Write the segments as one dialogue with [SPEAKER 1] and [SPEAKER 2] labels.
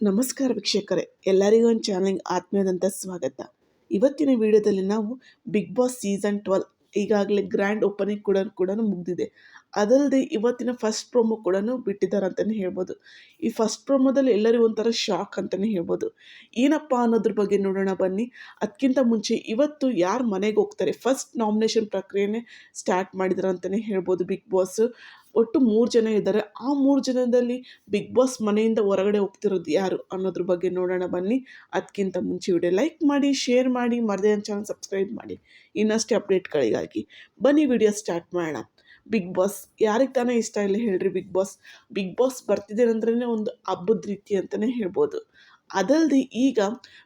[SPEAKER 1] ನಮಸ್ಕಾರ ವೀಕ್ಷಕರೇ, ಎಲ್ಲರಿಗೂ ಒಂದು ಚಾನಲ್ಗೆ ಆತ್ಮೀಯದಂಥ ಸ್ವಾಗತ. ಇವತ್ತಿನ ವಿಡಿಯೋದಲ್ಲಿ ನಾವು ಬಿಗ್ ಬಾಸ್ ಸೀಸನ್ ಟ್ವೆಲ್ ಈಗಾಗಲೇ ಗ್ರ್ಯಾಂಡ್ ಓಪನಿಂಗ್ ಕೂಡ ಕೂಡ ಮುಗಿದಿದೆ. ಅದಲ್ಲದೆ ಇವತ್ತಿನ ಫಸ್ಟ್ ಪ್ರೊಮೋ ಕೂಡ ಬಿಟ್ಟಿದ್ದಾರೆ ಅಂತಲೇ ಹೇಳ್ಬೋದು. ಈ ಫಸ್ಟ್ ಪ್ರೊಮೋದಲ್ಲಿ ಎಲ್ಲರಿಗೂ ಒಂಥರ ಶಾಕ್ ಅಂತಲೇ ಹೇಳ್ಬೋದು. ಏನಪ್ಪ ಅನ್ನೋದ್ರ ಬಗ್ಗೆ ನೋಡೋಣ, ಬನ್ನಿ. ಅದಕ್ಕಿಂತ ಮುಂಚೆ ಇವತ್ತು ಯಾರು ಮನೆಗೆ ಹೋಗ್ತಾರೆ? ಫಸ್ಟ್ ನಾಮಿನೇಷನ್ ಪ್ರಕ್ರಿಯೆನೇ ಸ್ಟಾರ್ಟ್ ಮಾಡಿದ್ದಾರೆ ಅಂತಲೇ ಹೇಳ್ಬೋದು ಬಿಗ್ ಬಾಸ್ ಒಟ್ಟು ಮೂರು ಜನ ಇದ್ದಾರೆ. ಆ ಮೂರು ಜನದಲ್ಲಿ ಬಿಗ್ ಬಾಸ್ ಮನೆಯಿಂದ ಹೊರಗಡೆ ಹೋಗ್ತಿರೋದು ಯಾರು ಅನ್ನೋದ್ರ ಬಗ್ಗೆ ನೋಡೋಣ ಬನ್ನಿ. ಅದಕ್ಕಿಂತ ಮುಂಚೆ ವಿಡಿಯೋ ಲೈಕ್ ಮಾಡಿ, ಶೇರ್ ಮಾಡಿ, ಮರದೇ ಚಾನಲ್ ಸಬ್ಸ್ಕ್ರೈಬ್ ಮಾಡಿ. ಇನ್ನಷ್ಟೇ ಅಪ್ಡೇಟ್ಗಳಿಗಾಗಿ ಬನ್ನಿ ವಿಡಿಯೋ ಸ್ಟಾರ್ಟ್ ಮಾಡೋಣ. ಬಿಗ್ ಬಾಸ್ ಯಾರಿಗೆ ತಾನೇ ಇಷ್ಟ ಇಲ್ಲ ಹೇಳ್ರಿ ಬಿಗ್ ಬಾಸ್ ಬಿಗ್ ಬಾಸ್ ಬರ್ತಿದ್ದೀರಂದ್ರೇ ಒಂದು ಹಬ್ಬದ ರೀತಿ ಅಂತಲೇ ಹೇಳ್ಬೋದು. ಅದಲ್ಲದೆ ಈಗ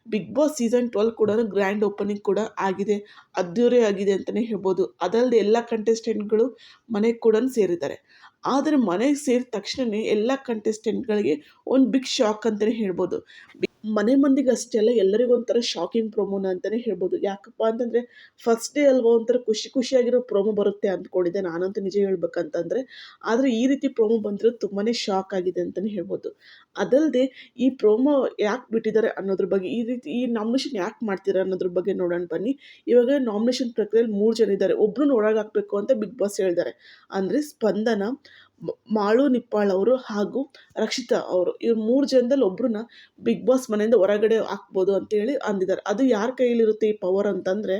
[SPEAKER 1] ಬಿಗ್ ಬಾಸ್ ಸೀಸನ್ ಟ್ವೆಲ್ ಕೂಡ ಗ್ರ್ಯಾಂಡ್ ಓಪನಿಂಗ್ ಕೂಡ ಆಗಿದೆ. ಅದ್ದೂರಿ ಆಗಿದೆ ಅಂತಲೇ ಹೇಳ್ಬೋದು. ಅದಲ್ಲದೆ ಎಲ್ಲ ಕಂಟೆಸ್ಟೆಂಟ್ಗಳು ಮನೆಗೆ ಕೂಡ ಸೇರಿದ್ದಾರೆ. ಆದರೆ ಮನೆಗೆ ಸೇರಿದ ತಕ್ಷಣವೇ ಎಲ್ಲ ಕಂಟೆಸ್ಟೆಂಟ್ಗಳಿಗೆ ಒಂದು ಬಿಗ್ ಶಾಕ್ ಅಂತಲೇ ಹೇಳ್ಬೋದು. ಮನೆ ಮಂದಿಗೆ ಅಷ್ಟೇ ಅಲ್ಲ ಎಲ್ಲರಿಗೂ ಒಂಥರ ಶಾಕಿಂಗ್ ಪ್ರೊಮೋನ ಅಂತಲೇ ಹೇಳ್ಬೋದು. ಯಾಕಪ್ಪ ಅಂತಂದರೆ ಫಸ್ಟ್ ಡೇ ಅಲ್ವಾ ಒಂಥರ ಖುಷಿ ಖುಷಿಯಾಗಿರೋ ಪ್ರೊಮೋ ಬರುತ್ತೆ ಅಂದ್ಕೊಂಡಿದ್ದೆ. ನಾನಂತೂ ನಿಜ ಹೇಳ್ಬೇಕಂತಂದರೆ, ಆದರೆ ಈ ರೀತಿ ಪ್ರೊಮೋ ಬಂದಿರೋದು ತುಂಬಾ ಶಾಕ್ ಆಗಿದೆ ಅಂತಲೇ ಹೇಳ್ಬೋದು. ಅದಲ್ಲದೆ ಈ ಪ್ರೊಮೋ ಯಾಕೆ ಬಿಟ್ಟಿದ್ದಾರೆ ಅನ್ನೋದ್ರ ಬಗ್ಗೆ, ಈ ರೀತಿ ಈ ನಾಮಿನೇಷನ್ ಯಾಕೆ ಮಾಡ್ತೀರಾ ಅನ್ನೋದ್ರ ಬಗ್ಗೆ ನೋಡೋಣ ಬನ್ನಿ. ಇವಾಗ ನಾಮಿನೇಷನ್ ಪ್ರಕ್ರಿಯೆಯಲ್ಲಿ ಮೂರು ಜನ ಇದ್ದಾರೆ. ಒಬ್ಬರು ಒಳಗೆ ಹಾಕಬೇಕು ಅಂತ ಬಿಗ್ ಬಾಸ್ ಹೇಳಿದ್ದಾರೆ. ಅಂದರೆ ಸ್ಪಂದನ ಮಾಳು, ನಿಪ್ಪಾಳ್ ಅವರು ಹಾಗೂ ರಕ್ಷಿತಾ ಅವರು. ಇವ್ರು ಮೂರು ಜನದಲ್ಲಿ ಒಬ್ಬರನ್ನ ಬಿಗ್ ಬಾಸ್ ಮನೆಯಿಂದ ಹೊರಗಡೆ ಹಾಕ್ಬೋದು ಅಂತೇಳಿ ಅಂದಿದ್ದಾರೆ ಅದು ಯಾರ ಕೈಯಲ್ಲಿರುತ್ತೆ ಈ ಪವರ್ ಅಂತಂದರೆ,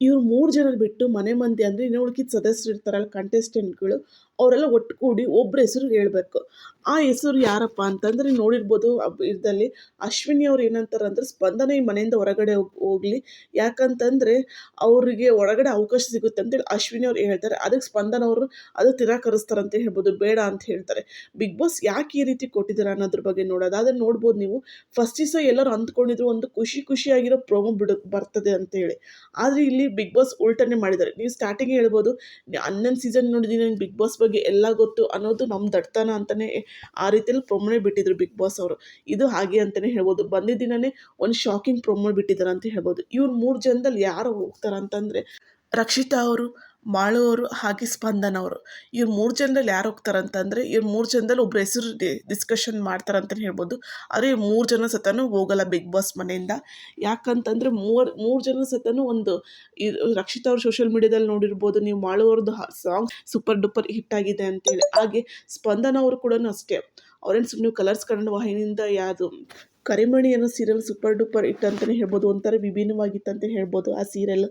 [SPEAKER 1] ಇವ್ರು ಮೂರು ಜನ ಬಿಟ್ಟು ಮನೆ ಮಂದಿ ಅಂದರೆ ಇನ್ನು ಉಳ್ಕಿದ ಸದಸ್ಯರು ಇರ್ತಾರಲ್ಲ ಕಂಟೆಸ್ಟೆಂಟ್ಗಳು ಅವರೆಲ್ಲ ಒಟ್ಟುಗೂಡಿ ಒಬ್ಬರ ಹೆಸರು ಹೇಳಬೇಕು. ಆ ಹೆಸರು ಯಾರಪ್ಪ ಅಂತಂದರೆ ನೋಡಿರ್ಬೋದು ಇದರಲ್ಲಿ ಅಶ್ವಿನಿ ಅವ್ರು ಏನಂತಾರೆ ಅಂದರೆ ಸ್ಪಂದನ ಈ ಮನೆಯಿಂದ ಹೊರಗಡೆ ಹೋಗಲಿ. ಯಾಕಂತಂದರೆ ಅವರಿಗೆ ಹೊರಗಡೆ ಅವಕಾಶ ಸಿಗುತ್ತೆ ಅಂತೇಳಿ ಅಶ್ವಿನಿ ಅವ್ರು ಹೇಳ್ತಾರೆ. ಅದಕ್ಕೆ ಸ್ಪಂದನ ಅವರು ಅದು ತಿರಾಕರಿಸ್ತಾರೆ ಅಂತ ಹೇಳ್ಬೋದು. ಬೇಡ ಅಂತ ಹೇಳ್ತಾರೆ. ಬಿಗ್ ಬಾಸ್ ಯಾಕೆ ಈ ರೀತಿ ಕೊಟ್ಟಿದ್ದಾರೆ ಅನ್ನೋದ್ರ ಬಗ್ಗೆ ನೋಡೋದು. ಅದನ್ನು ನೋಡ್ಬೋದು ನೀವು, ಫಸ್ಟ್ ದಿವಸ ಎಲ್ಲರೂ ಅಂದ್ಕೊಂಡಿದ್ರು ಒಂದು ಖುಷಿ ಖುಷಿಯಾಗಿರೋ ಪ್ರೋಮೋ ಬಿಡು, ಬರ್ತದೆ ಅಂತೇಳಿ ಆದರೆ ಇಲ್ಲಿ ಬಿಗ್ ಬಾಸ್ ಉಲ್ಟನೆ ಮಾಡಿದ್ದಾರೆ. ನೀವು ಸ್ಟಾರ್ಟಿಂಗ್ ಹೇಳ್ಬೋದು, ಹನ್ನೊಂದು ಸೀಸನ್ ನೋಡಿದ್ದೀನಿ ನನಗೆ ಬಿಗ್ ಬಾಸ್ ಬಗ್ಗೆ ಎಲ್ಲ ಗೊತ್ತು ಅನ್ನೋದು ನಮ್ಮ ದಡ್ತನ ಅಂತಲೇ ಆ ರೀತಿಯಲ್ಲಿ ಪ್ರೊಮೋನೇ ಬಿಟ್ಟಿದ್ರು ಬಿಗ್ ಬಾಸ್ ಅವರು. ಇದು ಹಾಗೆ ಅಂತಲೇ ಹೇಳ್ಬೋದು. ಬಂದಿದ್ದ ಒಂದು ಶಾಕಿಂಗ್ ಪ್ರೊಮೋ ಬಿಟ್ಟಿದ್ದಾರೆ ಅಂತ ಹೇಳ್ಬೋದು. ಇವ್ರು ಮೂರು ಜನದಲ್ಲಿ ಯಾರು ಹೋಗ್ತಾರೆ ಅಂತಂದರೆ ರಕ್ಷಿತಾ ಅವರು ಮಾಳು ಅವರು ಹಾಗೆ ಸ್ಪಂದನ ಅವರು ಇವ್ರು ಮೂರು ಜನದಲ್ಲಿ ಯಾರು ಹೋಗ್ತಾರೆ ಅಂತಂದರೆ ಇವ್ರು ಮೂರು ಜನದಲ್ಲಿ ಒಬ್ರು ಹೆಸರು ಡಿಸ್ಕಷನ್ ಮಾಡ್ತಾರೆ ಅಂತಲೇ ಹೇಳ್ಬೋದು. ಆದರೆ ಮೂರು ಜನ ಸತನೂ ಹೋಗಲ್ಲ ಬಿಗ್ ಬಾಸ್ ಮನೆಯಿಂದ. ಯಾಕಂತಂದರೆ ಮೂವರು, ಮೂರು ಜನ ಸತನೂ ಒಂದು ರಕ್ಷಿತಾ ಅವ್ರು ಸೋಷಿಯಲ್ ಮೀಡಿಯಾದಲ್ಲಿ ನೋಡಿರ್ಬೋದು, ನೀವು ಮಾಳುವವ್ರದ್ದು ಸಾಂಗ್ ಸೂಪರ್ ಡೂಪರ್ ಹಿಟ್ ಆಗಿದೆ ಅಂತೇಳಿ. ಹಾಗೆ ಸ್ಪಂದನ ಅವರು ಕೂಡ ಅಷ್ಟೇ. ಅವ್ರೇನು ಸುಮ್ಮನೆ ಕಲರ್ಸ್ ಕನ್ನಡ ವಾಹಿನಿಯಿಂದ ಯಾವುದು ಕರಿಮಣಿ ಅನ್ನೋ ಸೀರಿಯಲ್ ಸೂಪರ್ ಡೂಪರ್ ಇಟ್ ಅಂತಲೇ ಹೇಳ್ಬೋದು ಒಂಥರ ವಿಭಿನ್ನವಾಗಿತ್ತು ಅಂತ ಹೇಳ್ಬೋದು ಆ ಸೀರಿಯಲ್.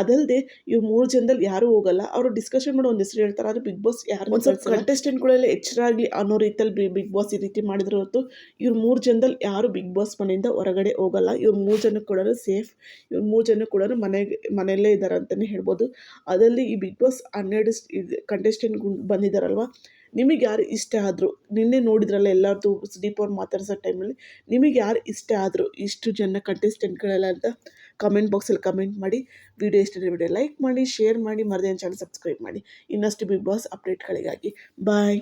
[SPEAKER 1] ಅದಲ್ಲದೆ ಇವ್ರು ಮೂರು ಜನದಲ್ಲಿ ಯಾರೂ ಹೋಗಲ್ಲ. ಅವರು ಡಿಸ್ಕಷನ್ ಮಾಡೋ ಒಂದು ಹೆಸರು ಹೇಳ್ತಾರೆ ಆದರೆ ಬಿಗ್ ಬಾಸ್ ಯಾರು ಒಂದು ಸ್ವಲ್ಪ ಕಂಟೆಸ್ಟೆಂಟ್ಗಳೆಲ್ಲ ಎಚ್ಚರಾಗಲಿ ಅನ್ನೋ ರೀತಿಯಲ್ಲಿ ಬಿಗ್ ಬಾಸ್ ಈ ರೀತಿ ಮಾಡಿದ್ರು ಹೊತ್ತು ಇವ್ರು ಮೂರು ಜನದಲ್ಲಿ ಯಾರು ಬಿಗ್ ಬಾಸ್ ಮನೆಯಿಂದ ಹೊರಗಡೆ ಹೋಗಲ್ಲ. ಇವ್ರು ಮೂರು ಜನ ಕೂಡ ಸೇಫ್. ಇವ್ರು ಮೂರು ಜನ ಕೂಡ ಮನೆಗೆ ಮನೆಯಲ್ಲೇ ಇದ್ದಾರೆ ಅಂತಲೇ ಹೇಳ್ಬೋದು. ಅದರಲ್ಲಿ ಈ ಬಿಗ್ ಬಾಸ್ ಹನ್ನೆರಡು ಕಂಟೆಸ್ಟೆಂಟ್ ಬಂದಿದ್ದಾರಲ್ವ ನಿಮಗೆ ಯಾರು ಇಷ್ಟ ಆದರೂ, ನಿನ್ನೆ ನೋಡಿದ್ರಲ್ಲ ಎಲ್ಲರದ್ದು ಸುದೀಪ್ ಅವ್ರು ಮಾತಾಡ್ಸೋ ಟೈಮಲ್ಲಿ, ನಿಮಗೆ ಯಾರು ಇಷ್ಟ ಆದರೂ ಇಷ್ಟು ಜನ ಕಂಟೆಸ್ಟೆಂಟ್ಗಳೆಲ್ಲ ಅಂತ ಕಮೆಂಟ್ ಬಾಕ್ಸಲ್ಲಿ ಕಮೆಂಟ್ ಮಾಡಿ ವಿಡಿಯೋ ಇಷ್ಟ ವಿಡಿಯೋ ಲೈಕ್ ಮಾಡಿ ಶೇರ್ ಮಾಡಿ, ಮರದೇ ಚಾನಲ್ ಸಬ್ಸ್ಕ್ರೈಬ್ ಮಾಡಿ. ಇನ್ನಷ್ಟು ಬಿಗ್ ಬಾಸ್ ಅಪ್ಡೇಟ್ಗಳಿಗಾಗಿ ಬಾಯ್